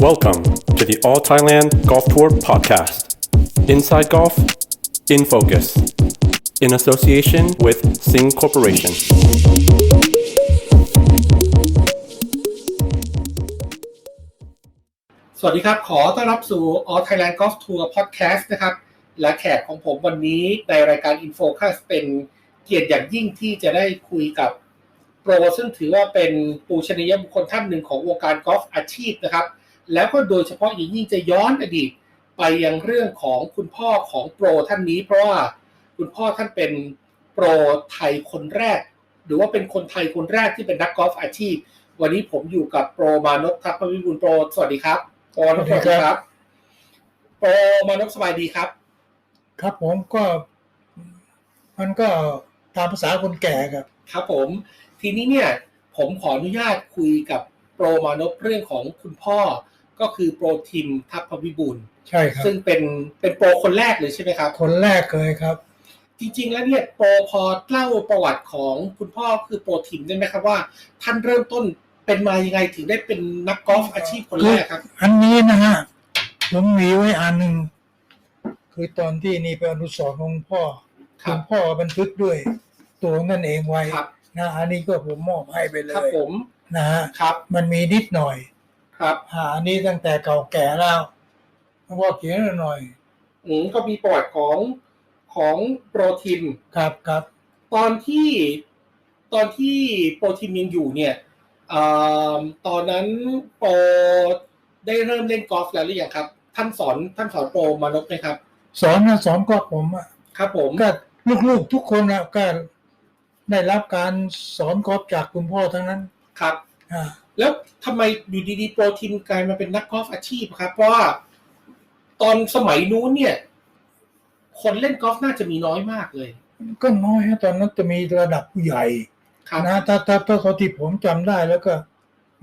Welcome to the All Thailand Golf Tour podcast. Inside Golf, in focus, in association with Sing Corporation. สวัสดีครับ ขอต้อนรับสู่ All Thailand Golf Tour Podcast นะครับ และแขกของผมวันนี้ในรายการ Infocus เป็นเกียรติอย่างยิ่งที่จะได้คุยกับโปรซึ่งถือว่าเป็นปูชนียบุคคลท่านหนึ่งของวงการกอล์ฟอาชีพนะครับ แล้วก็โดยเฉพาะอย่างยิ่งจะย้อนอดีตไปยังเรื่องของคุณพ่อของโปรท่านนี้ เพราะว่าคุณพ่อท่านเป็นโปรไทยคนแรก หรือว่าเป็นคนไทยคนแรกที่เป็นนักกอล์ฟอาชีพ วันนี้ผมอยู่กับโปรมานพทัพพวิบูลย์โปรสวัสดีครับโปรมานพสวัสดีครับโปรมานพสบายดีครับ ครับผมก็มันก็ตามภาษาคนแก่ครับ ครับผมทีนี้เนี่ยผมขออนุญาตคุยกับโปรมานพเรื่องของคุณพ่อ ก็คือโปรทิมทัพพวิบูลย์ใช่ครับซึ่งเป็นเป็นโปรคนแรกเลยใช่ไหมครับ คนแรกเลยครับ จริง ๆ แล้วเนี่ยโปรพอเล่าประวัติของคุณพ่อคือโปรทิมได้ไหมครับว่า ท่านเริ่มต้นเป็นมายังไงถึงได้เป็นนักกอล์ฟอาชีพคนแรกครับ อันนี้นะฮะผมมีไว้อันหนึ่งคือตอนที่นี่เป็นอนุสรณ์ของพ่อครัคุบณพ่อบันทึกด้วยตัวนั่นเองไว้ครับนะอันนี้ก็ผมมอบให้ไปเลครับยผมนะฮะครับ มันมีนิดหน่อย ครับอ่าอันนี้ตั้งแต่เก่าแก่แล้วพ่อเขียนหน่อยอืมก็มีประวัติของของโปรทิมครับครับ ตอนที่ตอนที่โปรทีมยังอยู่เนี่ยเอ่อตอนนั้นโปรได้เริ่มเล่นกอล์ฟแล้วหรือยังครับ ท่านสอนท่านสอนโปรมานพไหมครับ สอนนะสอนก็ผมอะครับผมก็ลูกๆทุกคนนะก็ได้รับการสอนกอล์ฟจากคุณพ่อทั้งนั้นครับอ่า แล้วทำไมอยู่ดีๆโปรทีมกลายมาเป็นนักกอล์ฟอาชีพครับ เพราะว่าตอนสมัยนู้นเนี่ย คนเล่นกอล์ฟน่าจะมีน้อยมากเลย ก็น้อยฮะตอนนั้นจะมีระดับผู้ใหญ่ครับนะถ้าถ้าถ้าเขาที่ผมจำได้แล้วก็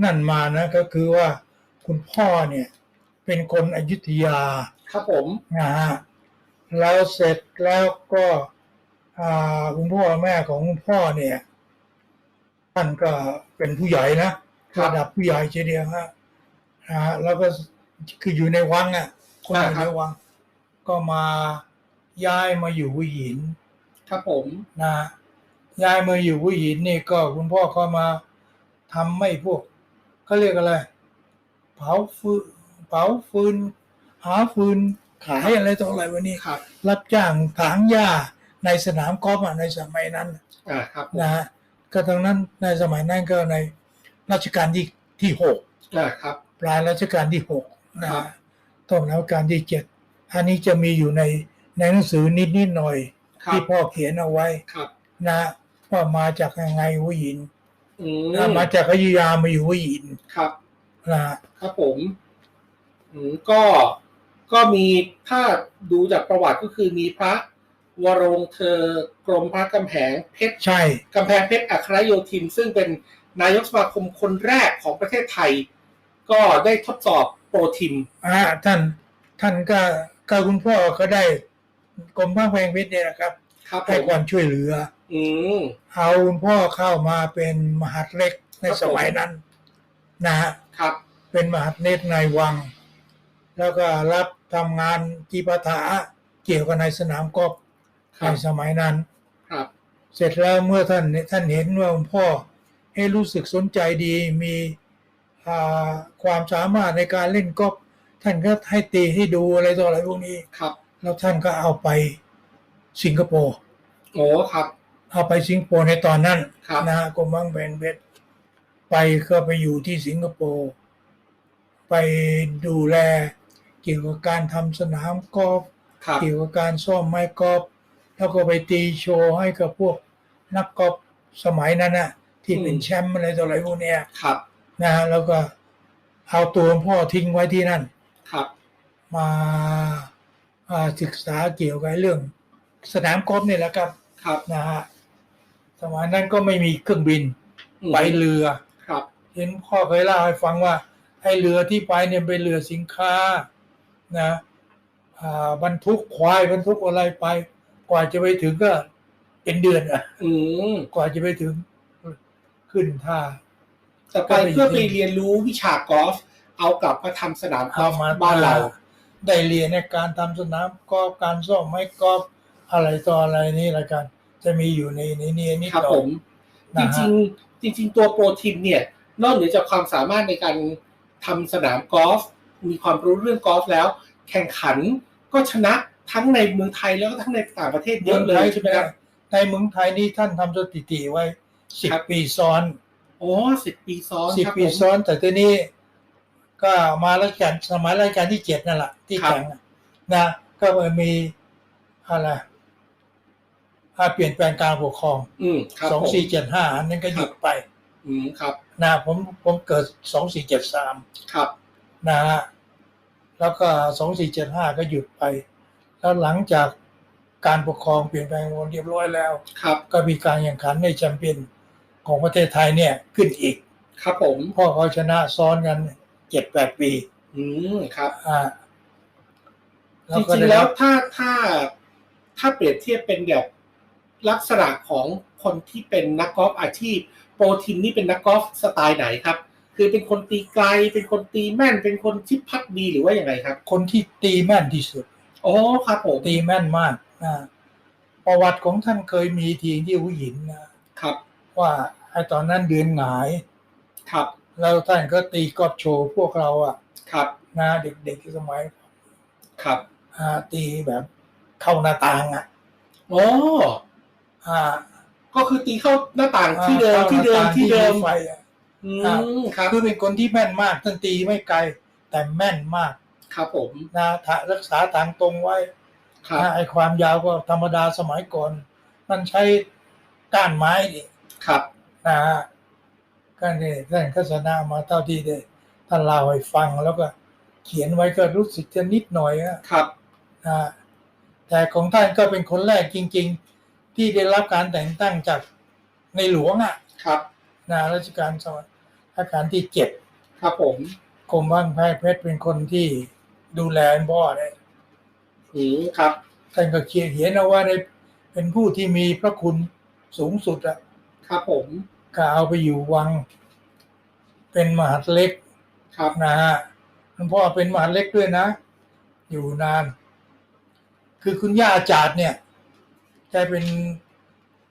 นั่นมานะก็คือว่าคุณพ่อเนี่ย เป็นคนอยุธยา ครับผมนะฮะแล้วเสร็จแล้วก็อ่าคุณพ่อแม่ของคุณพ่อเนี่ยท่านก็เป็นผู้ใหญ่นะ ระดับผู้ใหญ่เฉยเดียวฮะนะฮะแล้วก็คืออยู่ในวังอะคนอยู่ในวัง ก็มาย้ายมาอยู่หัวหิน ครับผมนะย้ายมาอยู่หัวหินนี่ก็คุณพ่อก็มาทำไม่พวกเขาเรียกอะไร เผาฟืนเผาฟืน หาฟืนขายอะไรต่ออะไรวันนี้ครับ รับจ้างถางหญ้าในสนามกอล์ฟอะในสมัยนั้นอ่าครับผมนะฮะก็ตรงนั้นในสมัยนั้นก็ใน รัชกาลที่ที่หกอ่าครับ ปลายรัชกาลที่หกนะครัฮะบต้นรัชกาลที่เจ็ดอันนี้จะมีอยู่ในในหนังสือนิดนิดๆหน่อยครัที่บพ่อเขียนเอาไว้ครับนะว่ามาจากยังไงหัวหินอืนะมมาจากอยุธยามาอยู่หัวหินครับนะครับผมอืมก็ก็มีถ้าดูจากประวัติก็คือมีพระวรวงศ์เธอกรมพระกำแหงเพชรใช่กำแพงเพชรอัครโยธิน ซึ่งเป็น นายกสมาคมคนแรกของประเทศไทย ก็ได้ทดสอบโปรทิมอ่าท่านท่านก็ก็คุณพ่อก็ได้กรมพระแพงเพชรเนี่ยนะครับครับผให้มความช่วยเหลือ อืมเอาคุณพ่อเข้ามาเป็นมหาดเล็กในครับผมสมัยนั้น นะฮะครับ เป็นมหาดเล็กในวัง แล้วก็รับทำงานจีปาถาเกี่ยวกับในสนามกอล์ฟคในรับสมัยนั้น ครับ เสร็จแล้วเมื่อท่านท่านเห็นว่าคุณพ่อ ให้รู้สึกสนใจดี มีอ่าความสามารถในการเล่นกอล์ฟท่านก็ให้ตีให้ดูอะไรต่ออะไรพวกนี้ครับ แล้วท่านก็เอาไปสิงคโปร์โอ้ครับ เอาไปสิงคโปร์ในตอนนั้นครับนะฮะกรมวางแผนเพชรไปก็ไปอยู่ที่สิงคโปร์ไปดูแลเกี่ยวกับการทำสนามกอล์ฟครับเกี่ยวกับการซ่อมไม้กอล์ฟแล้วก็ไปตีโชว์ให้กับพวกนักกอล์ฟสมัยนั้นน่ะ ที่เป็นแชมป์อะไรต่ออะไรพวกเนี้ยครับนะฮะแล้วก็เอาตัวพ่อทิ้งไว้ที่นั่น ครับ มาอ่าศึกษาเกี่ยวกับเรื่อง สนามกอล์ฟนี่แหละครับ ครับนะฮะสมัยนั้นก็ไม่มีเครื่องบินอืมไปเรือครับ เห็นพ่อเคยเล่าให้ฟังว่าไอ้เรือที่ไปเนี่ยเป็นเรือสินค้านะอ่าบรรทุกควายบรรทุกอะไรไป กว่าจะไปถึงก็เป็นเดือนอะอืมกว่าจะไปถึง ขึ้นท่าแต่ไปเพื่อไปเรียนรู้วิชากอล์ฟเอากลับมาทำสนามกอเอาล์ฟมาบ้านเรา ได้เรียนในการทำสนามกอล์ฟการซ่อมไม้กอล์ฟอะไรต่ออะไรนี่ละกัน จะมีอยู่ในนี้นี่นิดครับหน่อผยมจนะฮะริงๆจริง ๆ ตัวโปรทีมเนี่ย นอกเหนือจากความสามารถในการทำสนามกอล์ฟมีความรู้เรื่องกอล์ฟแล้ว แข่งขันก็ชนะทั้งในเมืองไทยแล้วก็ทั้งในต่างประเทศเยอะเลยใช่ไหมครับในเมืองไทยนี่ท่านทำสถิติไว้ สิบครับ ปีซ้อนโอ้สิบปีซ้อนสิบครับปีผมซ้อน แต่ทีนี้ก็มาราชการสมัยราชการที่เจ็ดนั่นแหละที่ครับแข่งน่ะนะ ก็มีอะไรอ่าเปลี่ยนแปลงการปกครองอืมครับสองผมสี่เจ็ดห้าอันนั้นก็หยุดไปอืมครับนะผมผมเกิดสองสี่เจ็ดสาม ครับนะฮะแล้วก็สองสี่เจ็ดห้าก็หยุดไป แล้วหลังจากการปกครองเปลี่ยนแปลงเรียบร้อยแล้ว ครับก็มีการแข่งขันในแชมเปี้ยน ของประเทศไทยเนี่ยขึ้นอีก ครับผมพ่อเขาชนะซ้อนกันเจ็ดแปดปี อืมครับ อ่าจริงๆแล้วถ้าถ้าถ้าเปรียบเทียบเป็นแบบลักษณะของคนที่เป็นนักกอล์ฟอาชีพ โปรทีมนี่เป็นนักกอล์ฟสไตล์ไหนครับ คือเป็นคนตีไกล เป็นคนตีแม่น เป็นคนที่พัดดีหรือว่าอย่างไรครับ คนที่ตีแม่นที่สุดโอ้ครับผมตีแม่นมากนะประวัติของท่านเคยมีทีที่หัวหินนะครับ ว่าไอ้ตอนนั้นเดือนหงาย ครับ แล้วท่านก็ตีกอล์ฟโชว์พวกเราอะครับนะเด็กๆสมัย ครับอ่าตีแบบเข้าหน้าต่างอะโอ้อ่า ก็คือตีเข้าหน้าต่างที่เดิมข้าที่เดิมหน้าต่างที่เดิมไฟอะอืครับมครับคือเป็นคนที่แม่นมากท่านตีไม่ไกล แต่แม่นมาก ครับผมนะถ้ารักษาทางตรงไว้ครับนะไอ้ความยาวก็ธรรมดาสมัยก่อน มันใช้ก้านไม้ดิ ครับนะฮะก็นี่ท่านก็ชนะมาเท่าที่ได้ท่านเล่าให้ฟังแล้วก็เขียนไว้ก็รู้สึกจะนิดหน่อยอะครับนะแต่ของท่านก็เป็นคนแรกจริง ๆ ที่ได้รับการแต่งตั้งจากในหลวงอะครับนะรัชกาลสมัยรัชกาลที่เจ็ดครับผมกรมบ้านแพทย์เพชรเป็นคนที่ดูแลพ่อเนี่ยอืมครับท่านก็เขียนเขียนเอาว่าได้เป็นผู้ที่มีพระคุณสูงสุดอะ ครับผมก็เอาไปอยู่วัง เป็นมหาดเล็กครับนะฮะหลวงพ่อเป็นมหาดเล็กด้วยนะ อยู่นาน คือคุณย่าอาจารย์เนี่ยแกเป็น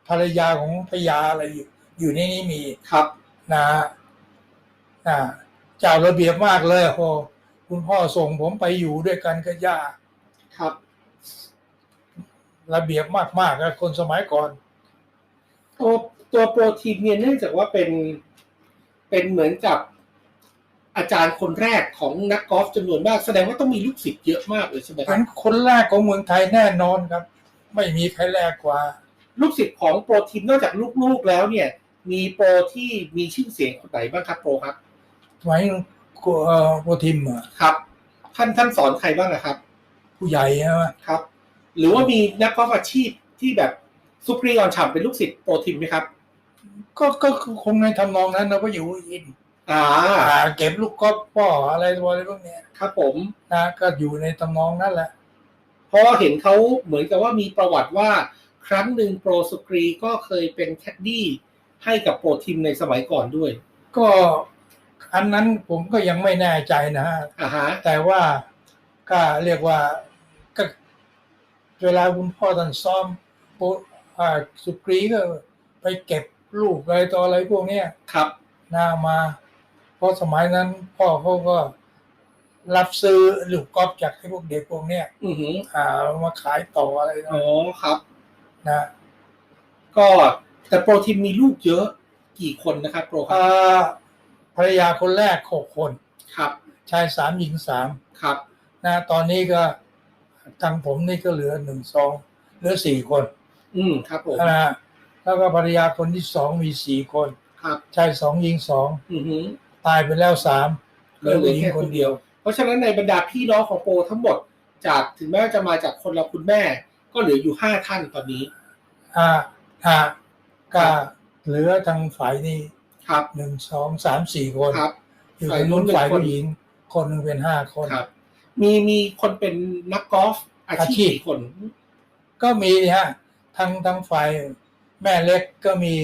ภรรยาของพญาอะไรอยู่ อยู่ในนี้มีครับนะฮะนะเจ้าระเบียบมากเลยโอ้คุณพ่อส่งผมไปอยู่ด้วยกันกับย่าครับ ระเบียบมากๆนะคนสมัยก่อน ตัวตัวโปรทีมเนี่ยเนื่องจากว่าเป็นเป็นเหมือนกับอาจารย์คนแรกของนักกอล์ฟจำนวนมาก แสดงว่าต้องมีลูกศิษย์เยอะมากเลยใช่ไหมคเป็รับนคนแรกของเมืองไทยแน่นอนครับ ไม่มีใครแรกกว่า ลูกศิษย์ของโปรทีมนอกจากลูกๆแล้วเนี่ย มีโปรที่มีชื่อเสียงคนไหนบ้างครับโปรครับสมัยเอ่อโปรทิมอะครับ ท่านท่านสอนใครบ้างอะครับ ผู้ใหญ่ใช่ไหมครับ หรือว่ามีนักกอล์ฟอาชีพที่แบบ ซุปรีออนฉ่ำเป็นลูกศิษย์โปรทีมไหมครับ ก็ก็คงในทำนองนั้นนะเพราะอยู่อินอ่าอ่าเก็บลูกกอล์ฟป่ออะไรตัวอะไรพวกเนี้ยครับผมนะก็อยู่ในทำนองนั้นแหละ เพราะว่าเห็นเขาเหมือนกับว่ามีประวัติว่าครั้งหนึ่งโปรสุกรีก็เคยเป็นแคดดี้ให้กับโปรทีมในสมัยก่อนด้วย ก็อันนั้นผมก็ยังไม่แน่ใจนะฮะอ่าฮะแต่ว่าก็เรียกว่าก็เวลาคุณพ่อท่านซ้อมโป รอ่าสุกรีก็ไปเก็บลูกอะไรต่ออะไรพวกเนี้ยครับหน้ามา เพราะสมัยนั้น พ่อเขาก็รับซื้อลูกกอล์ฟจากไอ้พวกเด็กพวกเนี้ยอือหืออ่าเอามาขายต่ออะไรนะอ๋อครับ นะ ก็แต่โปรทีมมีลูกเยอะกี่คนนะครับโปรครับอ่าภรรยาคนแรกหกคน ครับ ชายสามหญิงสามครับนะตอนนี้ก็ทางผมนี่ก็เหลือหนึ่งสองเหลือสี่คน อืมครับผมนะแล้วก็ภรรยาคนที่สองมีสี่คนครับชายสองหญิงสองอือหือ ตายไปแล้วสามเหลือผู้หญิงคนเดียว เพราะฉะนั้นในบรรดาพี่น้องของโปรทั้งหมด จากถึงแม้ว่าจะมาจากคนเราคุณแม่ ก็เหลืออยู่ห้าท่านตอนนี้ อ่าอ่าก็เหลือทางฝ่ายนี้ครับ หนึ่งสองสามสี่คนครับ อยู่ฝ่ายในนู้นู้นนหนึ่งฝ่ายคนผู้หญิง คนหนึ่งเป็นห้าคน ครับ มีมีคนเป็นนักกอล์ฟอาอาชีชีพพ กี่คน ก็มีฮะ ทางทางฝ่ายแม่เล็กก็มี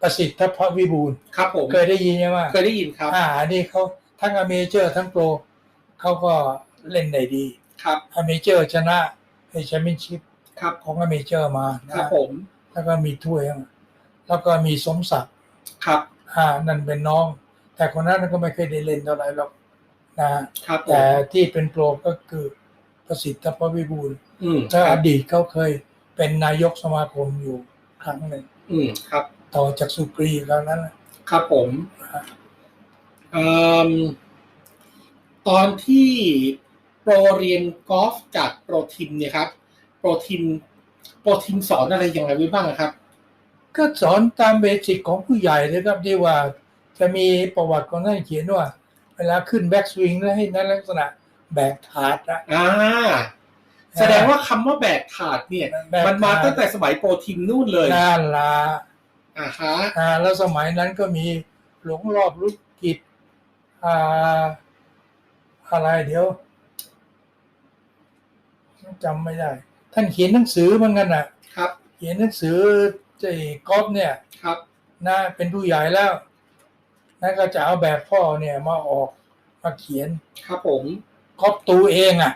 ประสิทธิ์ทพวิบูลย์ครับผมเคยได้ยินใช่ไหมเคยได้ยินครับอ่าอันนี้เขาทั้งอเมเจอร์ทั้งโปรเขาก็เล่นได้ดีครับอเมเจอร์ชนะในแชมเปี้ยนชิพครับของอเมเจอร์มานะครับผม แล้วก็มีถ้วยมาแล้วก็มีสมศักดิ์ครับ อ่านั่นเป็นน้อง แต่คนนั้นก็ไม่เคยได้เล่นเท่าไหร่หรอกนะครับผมแต่ที่เป็นโปรก็คือประสิทธิ์ทพวิบูลย์อืมถ้าคอรับดีตเขาเคย เป็นนายกสมาคมอยู่ครั้งหนึ่งอืมครับ ต่อจากสุกรีครั้งนั้นน่ะครับผมเอิ่มตอนที่โปรเรียนกอล์ฟจากโปรทิมเนี่ยครับ โปรทิมโปรทิมสอนอะไรยังไงไว้บ้างครับ ก็สอนตามเบสิกของผู้ใหญ่เลยครับที่ว่าจะมีประวัติของท่านเขียนว่า เวลาขึ้นแบ็กสวิงแล้วให้นั้นลักษณะแบกถาดนะอ่า แสดงว่าคำว่าแบกถาดเนี่ย แบกถาด มันมาตั้งแต่สมัยโปรทิมนู่นเลยน่าละอ่าฮะอ่าแล้วสมัยนั้นก็มีหลงรอบรุกกิจอ่าอะไรเดี๋ยวจำไม่ได้ ท่านเขียนหนังสือเหมือนกันน่ะ ครับเขียนหนังสือไอ้กอล์ฟเนี่ย ครับ นะเป็นผู้ใหญ่แล้วนั่นก็จะเอาแบบพ่อเนี่ยมาออกมาเขียนครับผมกอล์ฟตูเองอะ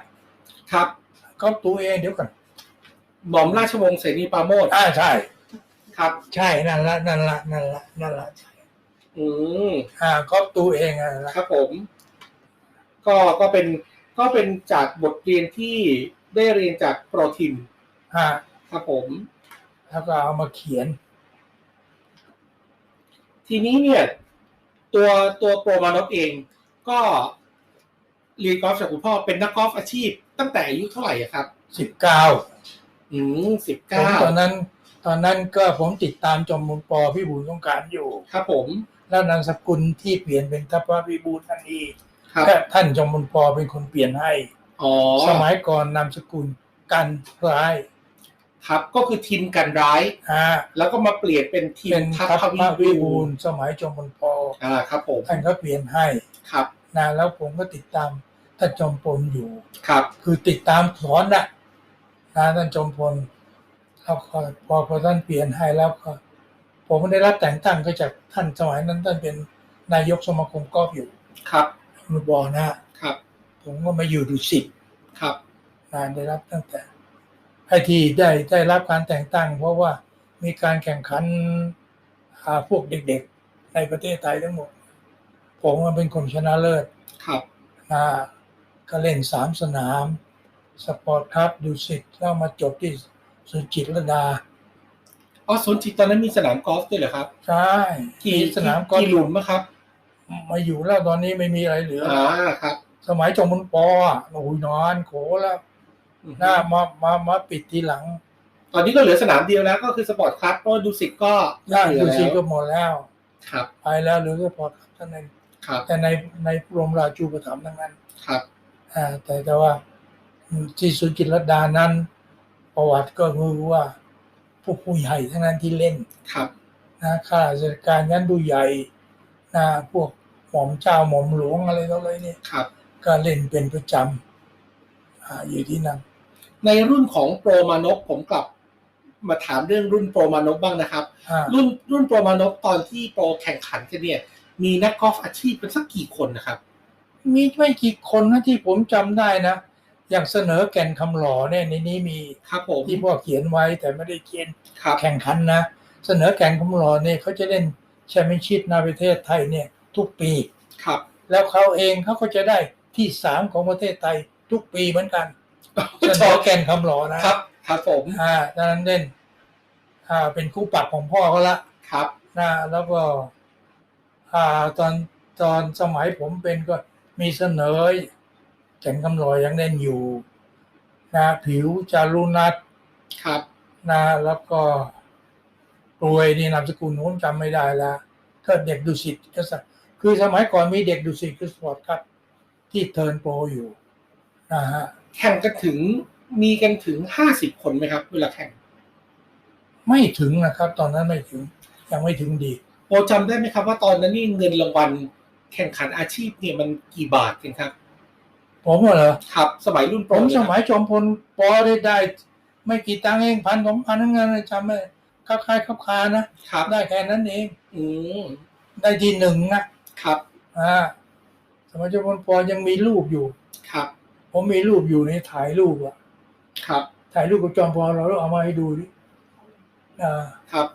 ครับ กอล์ฟตูเองเดี๋ยวก่อนหม่อมราชวงศ์เสนีปราโมชอ่าใช่ ครับ ใช่นั่นละนั่นละนั่นละนั่นละอืมอ่ากอล์ฟตูเองอะนะ ครับผม ก็ก็เป็นก็เป็นจากบทเรียนที่ได้เรียนจากโปรทิมอ่าครับผม แล้วก็เอามาเขียน ทีนี้เนี่ย ตัวตัวโปรมานพเอง ก็เรียนกอล์ฟจากคุณพ่อเป็นนักกอล์ฟอาชีพ ตั้งแต่อายุเท่าไหร่อะครับ สิบเก้าอืมสิบผมเก้าตอนนั้น ตอนนั้นก็ผมติดตามจอมมุนปอพี่บุญสงกรารอยู่ ครับผม แล้วนามสกุลที่เปลี่ยนเป็นทัพพระพิบูลนั่นเองครับแค่ท่านจอมมุนปอเป็นคนเปลี่ยนให้อ๋อสมัยก่อนนามสกุลกันร้าย ครับก็คือทีมกันร้ายอ่าแล้วก็มาเปลี่ยนเป็นทีเป็มนทัพทัพพพวิระวิบูบูลลย์สมัยจอมพลปออ่าครับผมท่านก็เปลี่ยนให้ครับนะแล้วผมก็ติดตาม ท่านจอมพลอยู่ ครับ คือติดตามสอนนะนะท่านจอมพลแล้วก็พอพอท่านเปลี่ยนให้แล้วก็ผมได้รับแต่งตั้งก็จากท่านสมัยนั้นท่านเป็นนายกสมาคมกอล์ฟอยู่ครับมือบอนะครับ ผมก็มาอยู่ดุสิตครับนะได้รับตั้งแต่ไอที่ได้ได้รับการแต่งตั้ง เพราะว่ามีการแข่งขันหาพวกเด็กๆ ในประเทศไทยทั้งหมด ผมมาเป็นคนชนะเลิศครับนะ ก็เล่นสามสนาม สปอร์ตครับดูสิตแล้วมาจบที่สุจิตรลดาอ๋อสวนจิตตอนนั้นมีสนามกอล์ฟด้วยเหรอครับ ใช่ที่สนามก็กี่หลุมอะครับ มาอยู่แล้วตอนนี้ไม่มีอะไรเหลือออ่าครับ สมัยจอมพลปออะโอ้ยนอนโขแล้วนะมามามาปิดทีหลัง ตอนนี้ก็เหลือสนามเดียวแล้วก็คือสปอร์ตคลับเพราะว่าดูสิตก็ย่าเหลือดูสิแล้วก็หมดแล้ว ครับ ไปแล้วเหรือสปอร์ตครับท่านนั้นครับแต่ในในกรมราชูปถัมภ์ทั้งนั้น ครับอ่า แต่แต่ว่าที่สุจิตรลดานั้น ประวัติก็คือว่าพวกผู้ใหญ่ทั้งนั้นที่เล่นครับนะข้าราชการยันผู้ใหญ่นะพวกหม่อมเจ้าหม่อมหลวงอะไรต่ออะไรเนี่ยครับ ก็เล่นเป็นประจำอ่าอยู่ที่นั่นในรุ่นของโปรมานพผมกลับมาถามเรื่องรุ่นโปรมานพบ้างนะครับอ่ารุ่นรุ่นโปรมานพตอนที่โปรแข่งขันกันเนี่ย มีนักกอล์ฟอาชีพเป็นสักกี่คนนะครับ มีไม่กี่คนนะที่ผมจำได้นะ อย่างเสนอแก่นคำหล่อเนี่ยในนี้มีครับผมที่พ่อเขียนไว้แต่ไม่ได้เขียนครับแข่งขันนะ เสนอแก่นคำหล่อเนี่ยเขาจะเล่นแชมเปี้ยนชิพในประเทศไทยเนี่ย ทุกปีครับ แล้วเขาเองเขาก็จะได้ที่สามของประเทศไทยทุกปีเหมือนกันเสนอแก่นคำหล่อนะครับ ครับผมอ่าดังนั้นเล่น อ่า เป็นคู่ปรับของพ่อเขาละครับนะแล้วก็ อ่าตอนตอนสมัยผมเป็นก็ มีเสนอแก่นคำหล่อยังเล่นอยู่นะผิวจารุนัทครับนะแล้วก็รวยนี่นามสกุลผมจำไม่ได้แล้วถ้าเด็กดุสิตก็สักคือสมัยก่อนมีเด็กดุสิตคือสปอร์ตครับ ที่เทิร์นโปรอยู่นะฮะแข่งกันถึงมีกันถึงห้าสิบคนไหมครับ เวลาแข่ง ไม่ถึงนะครับ ตอนนั้นไม่ถึงยังไม่ถึงดีโปรจำได้ไหมครับว่าตอนนั้นนี่เงินรางวัล แข่งขันอาชีพเนี่ยมันกี่บาทกันครับ ผมเหรอครับสมัยรุ่นโปผรมเนี่สยมัยจอมพลปอได้ได้ ไม่กี่ตังค์เองพันสองพันนั่นเงินจำไม่ค้าขายค้าคานะครับ ได้แค่นั้นเอง อืมได้ทีหนึ่งนะครับ อ่าสมัยจอมพลปอยังมีรูปอยู่ ครับ ผมมีรูปอยู่ในถ่ายรูปอะครับ ถ่ายรูปกับจอมพลเราเอามาให้ดูดิอ่าครับ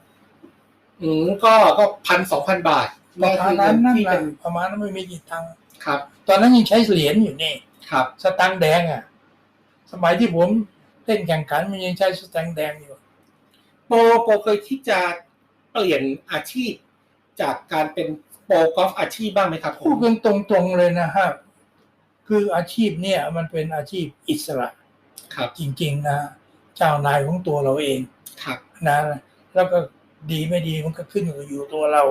อืมก็ก็พันสองพันบาทปก็ ระมาคืณอเงินั้นนนั่นที่แหละเป็นประมาณนั้นไม่มีกี่ตังค์ครับ ตอนนั้นยังใช้เหรียญอยู่นี่ครับ สตังค์แดงอะ สมัยที่ผมเล่นแข่งขันมันยังใช้สตังค์แดงอยู่โปรโปรเคยคิดจะเปลี่ยนอาชีพ จากการเป็นโปรกอล์ฟอาชีพบ้างไหมครับผพูดมกันตรงๆเลยนะฮะคืออาชีพเนี่ย มันเป็นอาชีพอิสระ ครับ จริง ๆ นะ เจ้านายของตัวเราเองครับนะแล้วก็ ดีไม่ดีมันก็ขึ้นอยู่ตัวเรา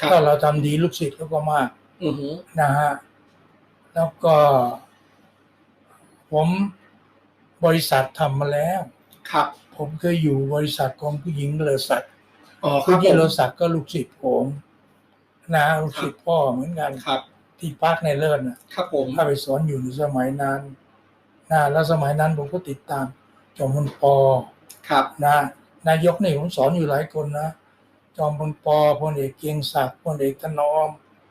ครับถ้าเราทำดีลูกศิษย์เขาก็มากอือหือนะฮะแล้วก็ ผมบริษัททำมาแล้ว ครับ ผมเคยอยู่บริษัทของผู้หญิงเลอศักดิ์อ๋อคผู้รับหญิผงมเลอศักดิ์ก็ลูกศิษย์ผมนะลูกศิษย์พ่อเหมือนกันครับ ที่พักในเลิศนะครับผมถ้าไปสอนอยู่ในสมัยนั้นนะแล้วสมัยนั้นผมก็ติดตามจอมพลปอครับนะ นายกนี่ผมสอนอยู่หลายคนนะจอมพลปอพลเอกเกรียงศักดิ์พลเอกถนอม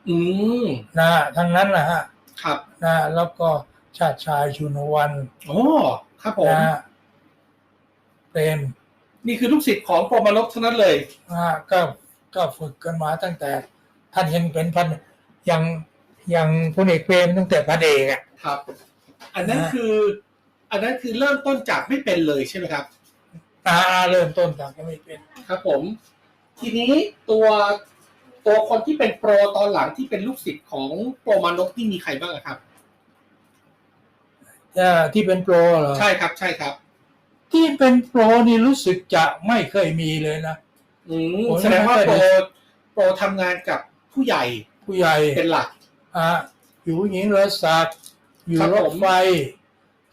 อืมนะทั้งนั้นนะฮะครับนะแล้วก็ชาติชายชุนวันโอ้ครับผมนะเปรมนี่คือลูกศิษย์ของโปรมาลบทั้งนั้นเลยนะก็ก็ฝึกกันมาตั้งแต่ ท่านยังเป็นพันยังยังพลเอกเปรมตั้งแต่พันเอกอะครับ อันนั้นนะคือ อันนั้นคือเริ่มต้นจากไม่เป็นเลยใช่ไหมครับ อ่าเริ่มต้นจากก็ไม่เป็นครับผม ทีนี้ตัวตัวคนที่เป็นโปรตอนหลังที่เป็นลูกศิษย์ของโปรมานพนี่มีใครบ้างอะครับอ่าที่เป็นโปรเหรอใช่ครับ ใช่ครับ ที่เป็นโปรนี่รู้สึกจะไม่เคยมีเลยนะ อืมผมแสดงว่าไม่โปเครยโปรทำงานกับผู้ใหญ่ผู้ใหญ่เป็นหลัก อ่าอยู่หญิงเรือศักดิ์อยู่ครับรผถมไฟ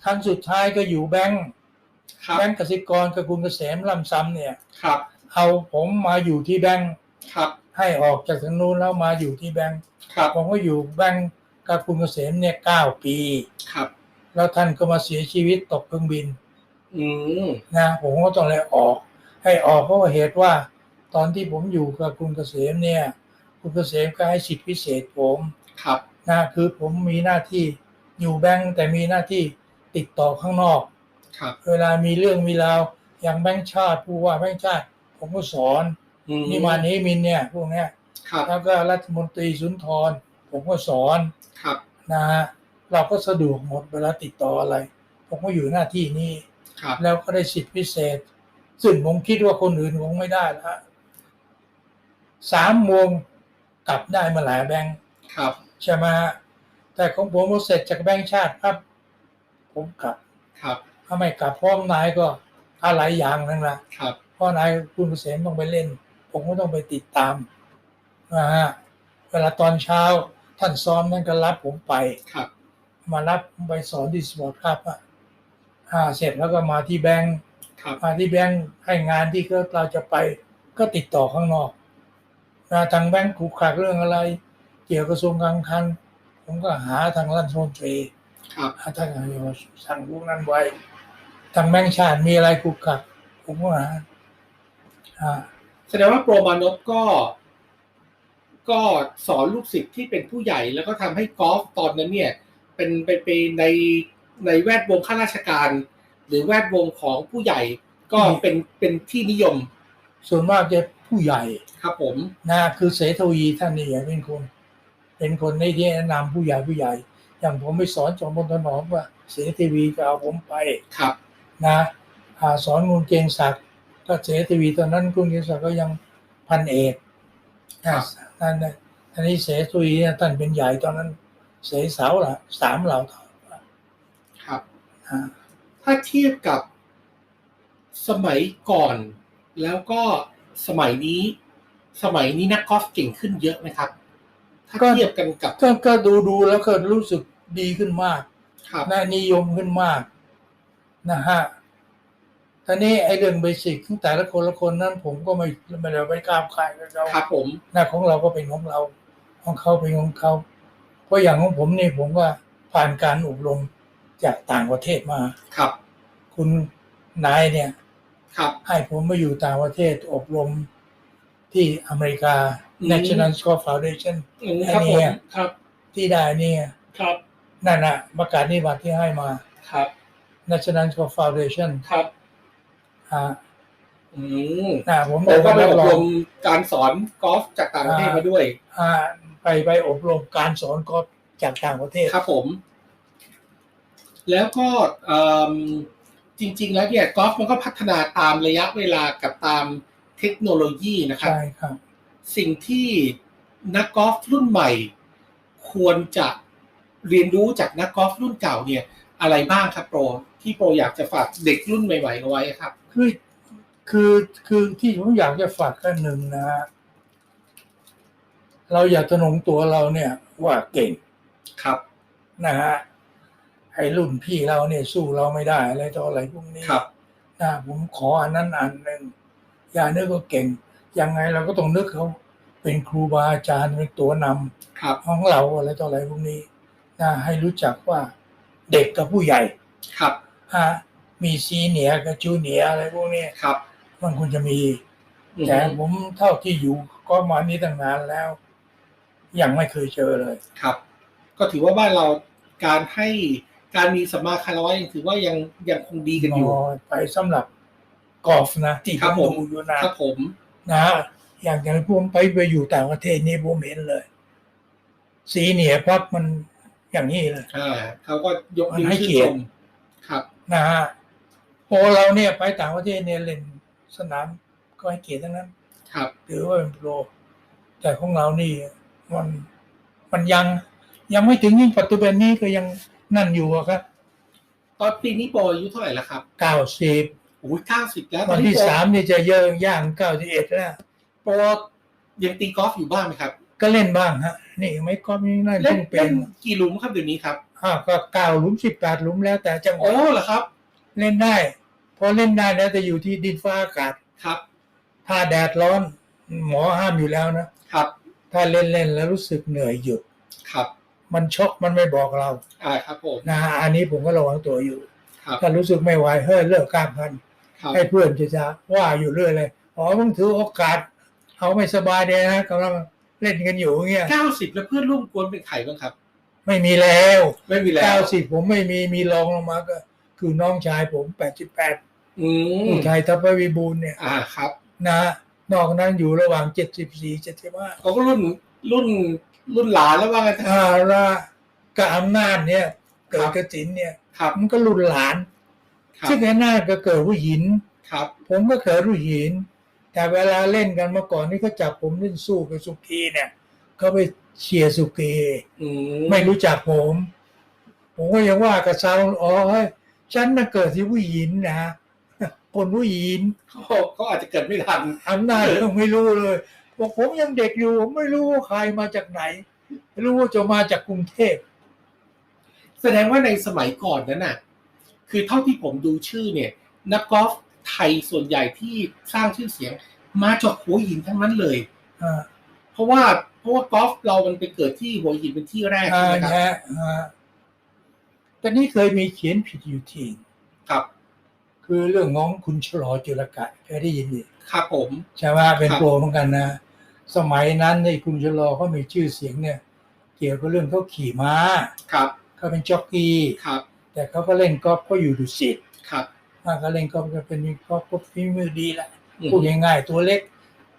ครั้งสุดท้ายก็อยู่แบงค์ครับ แบงค์กสิกรกับคุณเกษมลำซ้ำเนี่ยครับ เอาผมมาอยู่ที่แบงค์ครับ ให้ออกจากทางนู้นแล้วมาอยู่ที่แบงค์ครับผมก็อยู่แบงค์กับคุณเกษมเนี่ยเก้าปีครับ แล้วท่านก็มาเสียชีวิตตกเครื่องบิน อืมนะผมก็ต้องเลยออก ให้ออกเพราะว่าเหตุว่า ตอนที่ผมอยู่กับคุณเกษมเนี่ย คุณเกษมก็ให้สิทธิพิเศษผมครับนะคือผมมีหน้าที่อยู่แบงค์แต่มีหน้าที่ติดต่อข้างนอกครับ เวลามีเรื่องมีราวอย่างแบงค์ชาติผู้ว่าแบงค์ชาติ ผมก็สอนอืนิมานนี้มินเนี่ยพวกเนี้ยครับแล้วก็รัฐมนตรีสุนทร ผมก็สอนครับนะฮะเราก็สะดวกหมดเวลาติดต่ออะไร ผมก็อยู่หน้าที่นี้ครับแล้วก็ได้สิทธิพิเศษ ซึ่งผมคิดว่าคนอื่นคงไม่ได้ละสามโมงกลับได้มาหลายแบงค์ครับใช่ไหมฮะแต่ของผมพอเสร็จจากแบงค์ชาติครับ ผมกลับครับ ถ้าไม่กลับพร้อมนายก็อะไรอย่างนึงนะครับเพราะนายคุณเกษมต้องไปเล่น ผมก็ต้องไปติดตามนะฮะเวลาตอนเช้าท่านซ้อมท่านก็รับผมไปครับ มารับผมไปสอนที่สปอร์ตครับอะอ่าเสร็จแล้วก็มาที่แบงค์ครับมาที่แบงค์ให้งานที่เราจะไปก็ติดต่อข้างนอกนะทางแบงค์ขู่ขักเรื่องอะไร เกี่ยวกับกระทรวงการคลังผมก็หาทางรัฐมนตรีครับหาทางอะไรมาสั่งพวกนั้นไว้ ทางแบงค์ชาติมีอะไรขู่ขักผมก็หาอ่าแสดงว่าโปรมานพก็ ก็สอนลูกศิษย์ที่เป็นผู้ใหญ่ แล้วก็ทำให้กอล์ฟตอนนั้นเนี่ย เป็นไปไปในในแวดวงข้าราชการ หรือแวดวงของผู้ใหญ่ ก็เป็นเป็นที่นิยม ส่วนมากจะผู้ใหญ่ครับผมนะคือเสทวีท่านนี่เป็นคน เป็นคนในที่แนะนำผู้ใหญ่ผู้ใหญ่ อย่างผมไปสอนจอมพลถนอมว่าเสทีวีจะเอาผมไปครับ นะอ่าสอนคุณเกรียงศักดิ์ก็เสทีวีตอนนั้นคุณเกรียงศักดิ์ก็ยังพันเอกครันะบท่านนะท่านนี้เสทีวีเนี่ยท่านเป็นใหญ่ตอนนั้น เสสาวละสามเหล่าทัพครับอ่าถ้าเทียบกับสมัยก่อนแล้วก็สมัยนี้ สมัยนี้นักกอล์ฟเก่งขึ้นเยอะไหมครับ ถ้าเทียบกันกับก็ก็ดูดูแล้วก็รู้สึกดีขึ้นมากครับน่านิยมขึ้นมาก นะฮะทีนี้ไอ้เรื่องเบสิกของแต่ละคนละคนนั้น ผมก็ไม่ไม่ได้ไปก้าวไก่กับเขาครับผมหน้าของเราก็เป็นของเรา ของเขาเป็นของเขา เพราะอย่างของผมนี่ผมก็ผ่านการอบรมจากต่างประเทศมาครับ คุณนายเนี่ย ครับ ให้ผมมาอยู่ต่างประเทศอบรมที่อเมริกาอืม National Golf Foundation อืมครับอันผนี้มครับ ที่ได้เนี่ย ครับ นั่นน่ะประกาศนียบัตรที่ให้มาครับ National Golf Foundation ครับอ่าอืมนะผมผมก็ไปด้อบรรองมการสอนกอล์ฟจากต่างประเทศมาด้วย อ่า ไปไปอบรมการสอนกอล์ฟจากต่างประเทศครับผม แล้วก็เอิ่มจริง ๆ แล้วเนี่ยกอล์ฟมันก็พัฒนาตามระยะเวลากับตามเทคโนโลยีนะครับใช่ครับ สิ่งที่นักกอล์ฟรุ่นใหม่ ควรจะเรียนรู้จากนักกอล์ฟรุ่นเก่าเนี่ย อะไรบ้างครับโปร ที่โปรอยากจะฝากเด็กรุ่นใหม่ๆเอาไว้ครับ คือคือคือที่ผมอยากจะฝากกันหนึ่งนะฮะเราอย่าตระหนงตัวเราเนี่ย ว่าเก่งครับนะฮะไอ้รุ่นพี่เราเนี่ยสู้เราไม่ได้อะไรต่ออะไรพวกนี้ครับนะผมขออันนั้นอันหนึ่งอย่านึกว่าเก่งยังไงเราก็ต้องนึกเขาเป็นครูบาอาจารย์เป็นตัวนครับำของเราอะไรต่ออะไรพวกนี้นะให้รู้จักว่าเด็กกับผู้ใหญ่ครับ ฮะมีซีเนียร์กับจูเนียร์อะไรพวกนี้ครับ มันควรจะมีอือฮึแต่ผมเท่าที่อยู่ก็มานี้ตั้งนานแล้ว ยังไม่เคยเจอเลยครับ ก็ถือว่าบ้านเราการให้การมีสัมมาคารวะยังถือว่ายังยังคงดีกันอยู่น้อยไปสำหรับกอล์ฟนะที่ครับผมผมดูอยู่นะครับผมนะอย่างอย่างผมไปไปอยู่ต่างประเทศนี่ผมเห็นเลย สีเหนียพับมันอย่างนี้เลยอ่าเขาก็ยกนิ้วให้ชื่นเกียชรติมครับ นะฮะพอเราเนี่ยไปต่างประเทศเนี่ยเล่นสนามก็ให้เกียรติทั้งนั้น ครับ ถือว่าเป็นโปร แต่ของเรานี่มันมันยังยังไม่ถึงยิ่งปัจจุบันนี้ก็ยังนั่นอยู่อะครับตอนปีนี้โปรอายุเท่าไหร่แล้วครับเก้าสิบโอ้ยเก้าสิบแล้วตวัอนนนี้ที่โปรสามนี่จะเยอะย่างเก้าสิบเอ็ดแล้วโปรยังตีกอล์ฟอยู่บ้างไหมครับ ก็เล่นบ้างฮะ นี่ไม่ก็มีนั่นเล่นเพิ่งเป็เล่นนกี่หลุมครับเดี๋ยวนี้ครับอ่าก็เก้าหลุมสิบแปดหลุมแล้วแต่จังหโอ้วะเหรอครับ เล่นได้ พอเล่นได้แล้วแต่อยู่ที่ดินฟ้าอากาศ ครับ ถ้าแดดร้อน หมอห้ามอยู่แล้วนะ ครับ ถ้าเล่นเล่นแล้วรู้สึกเหนื่อยหยุด ครับ มันช็อกมันไม่บอกเรา อ่าครับผม นะฮะอันนี้ผมก็ระวังตัวอยู่ ครับ ถ้ารู้สึกไม่ไหวเฮ้ยเลิกกล้ามพัน ครับ ให้เพื่อนจะจะว่าอยู่เรื่อยเลย อ๋อมึงถือโอกาสเขาไม่สบายเลยนะกำลัง เล่นกันอยู่เงี้ยเก้าสิบแล้วเพื่อนร่วมกวนเป็นใครบ้างครับ ไม่มีแล้วไม่มีแล้วเก้าสิบผมไม่มีมีรองลงมาก็ คือน้องชายผมแปดสิบแปดอืมอุทัยทัพวิบูลย์เนี่ย อ่าครับ นะ นอกนั้นอยู่ระหว่างเจ็ดสิบสี่เจ็ดสิบห้าเขาก็รุ่นรุ่นรุ่นหลานแล้วว่ากันเถอะอ่าละกับอำนาจเนี่ย เกิครัดบกระสินเนี่ยครับมันก็รุ่นหลานครับซึ่งไอ้หน้าก็เกิดผู้หญิงครับผมก็เกิดผู้หญิง แต่เวลาเล่นกันเมื่อก่อนนี่เขาจับผมเล่นสู้กับสุกีเนี่ยเขาไปเชียร์สุกีอืมไม่รู้จักผม ผมก็ยังว่ากับซาวอ๋อเฮ้ยฉันน่ะเกิดที่ผู้หญิงนะคนผู้หญิงเขาเขาอาจจะเกิดไม่ทันอำนาจยังไม่รู้เลยบอกผมยังเด็กอยู่ผมไม่รู้ว่าใครมาจากไหนไม่รู้ว่าจะมาจากกรุงเทพแสดงว่าในสมัยก่อนนั้นน่ะ คือเท่าที่ผมดูชื่อเนี่ยนักกอล์ฟ ไทยส่วนใหญ่ที่สร้างชื่อเสียงมาจากหัวหินทั้งนั้นเลยอ่าเพราะว่าเพราะว่ากอล์ฟเรามันไปเกิดที่หัวหินเป็นที่แรกอ่าใช่ไหมครับแย่อ่าแต่นี่เคยมีเขียนผิดอยู่ทีครับ คือเรื่องของคุณชลอจุลกะเคยได้ยินดิครับผมใช่ไหมเป็นครับโปรเหมือนกันนะ สมัยนั้นในคุณชลอเขามีชื่อเสียงเนี่ย เกี่ยวกับเรื่องเขาขี่ม้าครับเขาเป็นจ็อกกี้ครับ แต่เขาก็เล่นกอล์ฟเขาอยู่ดุสิตครับ ถ้าเขาเล่นกอล์ฟก็เป็นกอล์ฟก็ฝีมือดีแหละอืมพูดง่ายๆตัวเล็ก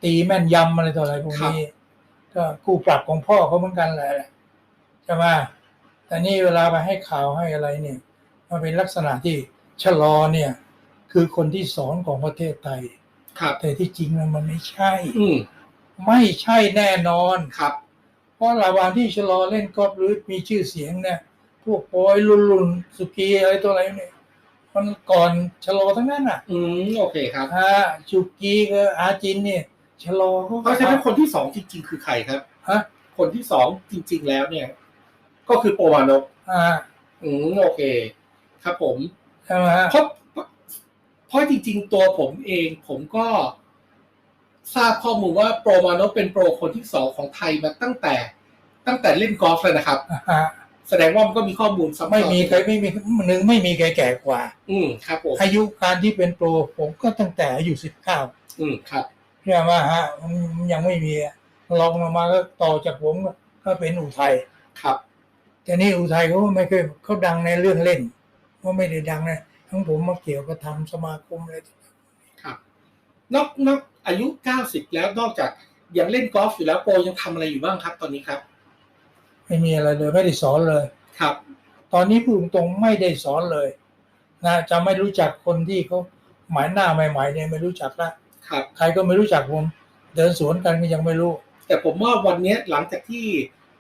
ตีแม่นยำอะไรต่ออะไรพวกนี้ ก็คู่ปรับของพ่อเขาเหมือนกันแหละใช่ไหมแต่นี่เวลาไปให้ข่าวให้อะไรเนี่ย มันเป็นลักษณะที่ชะลอเนี่ย คือคนที่สอนของประเทศไทยครับแต่ที่จริงแล้วมันไม่ใช่ อืมไม่ใช่แน่นอนครับ เพราะระหว่างที่ชะลอเล่นกอล์ฟหรือมีชื่อเสียงเนี่ยพวกปอยรุ่นรุ่นสุกีอะไรตัวอะไรเนี่ย มันก่อนชะลอทั้งนั้นอะอืมโอเคครับฮะสุกีกับอาจินเนี่ยชะลอเขาเพราะฉะนั้นคนที่สองจริง ๆ คือใครครับ ฮะคนที่สองจริง ๆ แล้วเนี่ย ก็คือโปรวานกอ่าอืมโอเค ครับผม ใช่ไหมฮะเพราะเพราะจริง ๆ ตัวผมเองผมก็ทราบข้อมูลว่าโปรมานพเป็นโปรคนที่สองของไทยมาตั้งแต่ ตั้งแต่เล่นกอล์ฟเลยนะครับ อ่า แสดงว่ามันก็มีข้อมูลซับซ้อนไม่มีใครไม่มีหนึ่งไม่มีใครแก่กว่า อืมครับผมอายุการที่เป็นโปรผมก็ตั้งแต่อายุสิบเก้าอืมครับใช่ไหมฮะมันยังไม่มีอะลองลงมาก็ต่อจากผมก็เป็นอุทัยครับแต่นี่อุทัยเขาไม่เคยเขาดังในเรื่องเล่นเขาไม่ได้ดังนะทั้งผมมาเกี่ยวกับทำสมาคมอะไรครับ นอกนอกอายุ90แล้วนอกจากยังเล่นกอล์ฟอยู่แล้วโปรยังทำอะไรอยู่บ้างครับ ตอนนี้ครับ ไม่มีอะไรเลยไม่ได้สอนเลย ครับ ตอนนี้พูดตรงๆไม่ได้สอนเลยนะจะไม่รู้จักคนที่เขาหมายหน้าใหม่ๆเนี่ยไม่รู้จักละครับ ใครก็ไม่รู้จักผมเดินสวนกันก็ยังไม่รู้ แต่ผมว่าวันเนี้ยหลังจากที่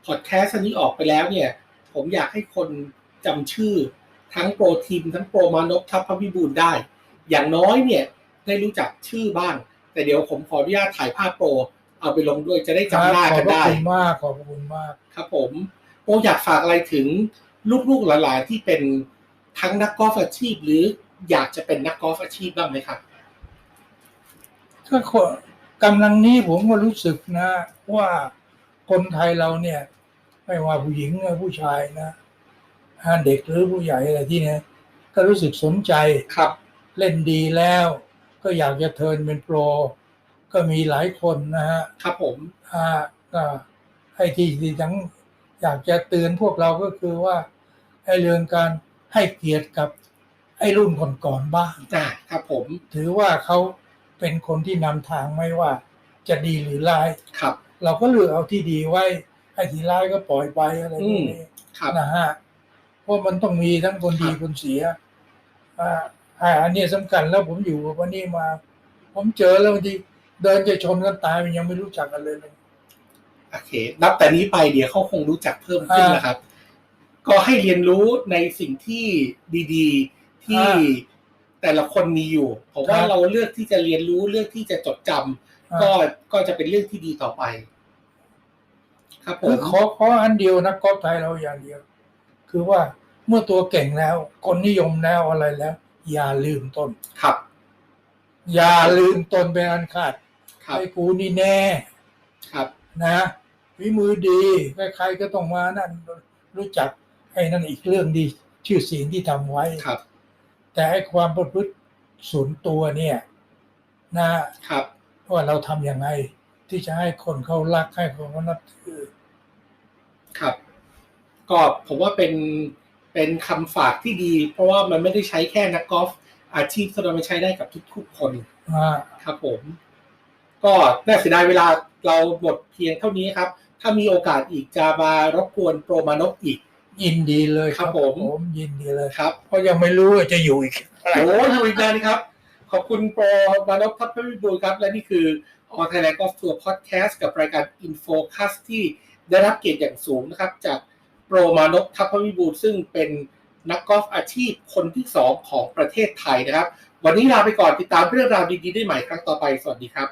พอดแคสต์อันนี้ออกไปแล้วเนี่ย ผมอยากให้คนจำชื่อทั้งโปรทีมทั้งโปรมานพทัพพพิบูลได้ อย่างน้อยเนี่ยได้รู้จักชื่อบ้าง แต่เดี๋ยวผมขออนุญาตถ่ายภาพโปร เอาไปลงด้วยจะได้จำหน้าขอกับนพระได้คุณมากขอบพระคุณมาก ครับผมโปรอยากฝากอะไรถึงลูกๆหลานๆที่เป็นทั้งนักกอล์ฟอาชีพ หรืออยากจะเป็นนักกอล์ฟอาชีพบ้างไหมครับก็คนกำลังนี้ผมก็รู้สึกนะ ว่าคนไทยเราเนี่ย ไม่ว่าผู้หญิงหรือผู้ชายนะอ่าเด็กหรือผู้ใหญ่อะไรที่เนี่ยก็รู้สึกสนใจครับ เล่นดีแล้ว ก็อยากจะเทิร์นเป็นโปร ก็มีหลายคนนะฮะครับผมอ่าก็ให้ที่ที่ทั้งอยากจะเตือนพวกเราก็คือว่าให้เรื่องการให้เกียรติกับไอ้รุ่นก่อนๆบ้างอ่าครับผม ถือว่าเขาเป็นคนที่นำทางไม่ว่าจะดีหรือร้ายครับ เราก็เลือกเอาที่ดีไว้ไอ้ที่ร้ายก็ปล่อยไปอะไรพวกนี้ครับนะฮะเพราะมันต้องมีทั้งคนดีครับคนเสียอ่าอ่าอันนี้สำคัญแล้วผมอยู่กับวันนี้มา ผมเจอแล้วบางที เดินจะชนกันตายมันยังไม่รู้จักกันเลยเลยโอเค นับแต่นี้ไปเดี๋ยวเขาคงรู้จักเพิ่มขึ้นอ่านนะครับ ก็ให้เรียนรู้ในสิ่งที่ดีๆที่อ่าแต่ละคนมีอยู่ผมว่าครับเราเลือกที่จะเรียนรู้เลือกที่จะจดจำอ่าก็ก็จะเป็นเรื่องที่ดีต่อไป ครับผคือมขอขออันเดียวนะกอล์ฟไทยเราอย่างเดียว คือว่าเมื่อตัวเก่งแล้ว คนนิยมแล้วอะไรแล้ว อย่าลืมตนครับ อย่าลืมตนเป็นอันขาดครับ ไอ้กูนี่แน่ครับนะฝีมือดีใครๆก็ต้องมานั่นรู้จักไอ้นั่นอีกเรื่องดีชื่อเสียงที่ทำไว้ครับ แต่ไอ้ความประพฤติส่วนตัวเนี่ย นะครับว่าเราทำยังไง ที่จะให้คนเขารักให้คนเขานับถือครับ ก็ผมว่าเป็นเป็นคำฝากที่ดี เพราะว่ามันไม่ได้ใช้แค่นักกอล์ฟอาชีพเท่านั้นมันใช้ได้กับทุกๆคนอ่าครับผม ก็น่าเสียดายเวลาเราหมดเพียงเท่านี้ครับ ถ้ามีโอกาสอีกจะมารบกวนโปรมานพอีก ยินดีเลยครับผม ผมยินดีเลยครับ เพราะยังไม่รู้ว่าจะอยู่อีกเท่าไหร่โอ้อยู่อีกนานครับ ขอบคุณโปรมานพทัพพิบูลครับ และนี่คือออนไทยแลนด์กอล์ฟทัวร์พอดแคสต์กับรายการ Infocast ที่ได้รับเกียรติอย่างสูงนะครับ จากโปรมานพทัพพิบูลซึ่งเป็นนักกอล์ฟอาชีพคนที่สองของประเทศไทยนะครับ วันนี้ลาไปก่อนติดตามเรื่องราวดีๆได้ใหม่ครั้งต่อไป สวัสดีครับ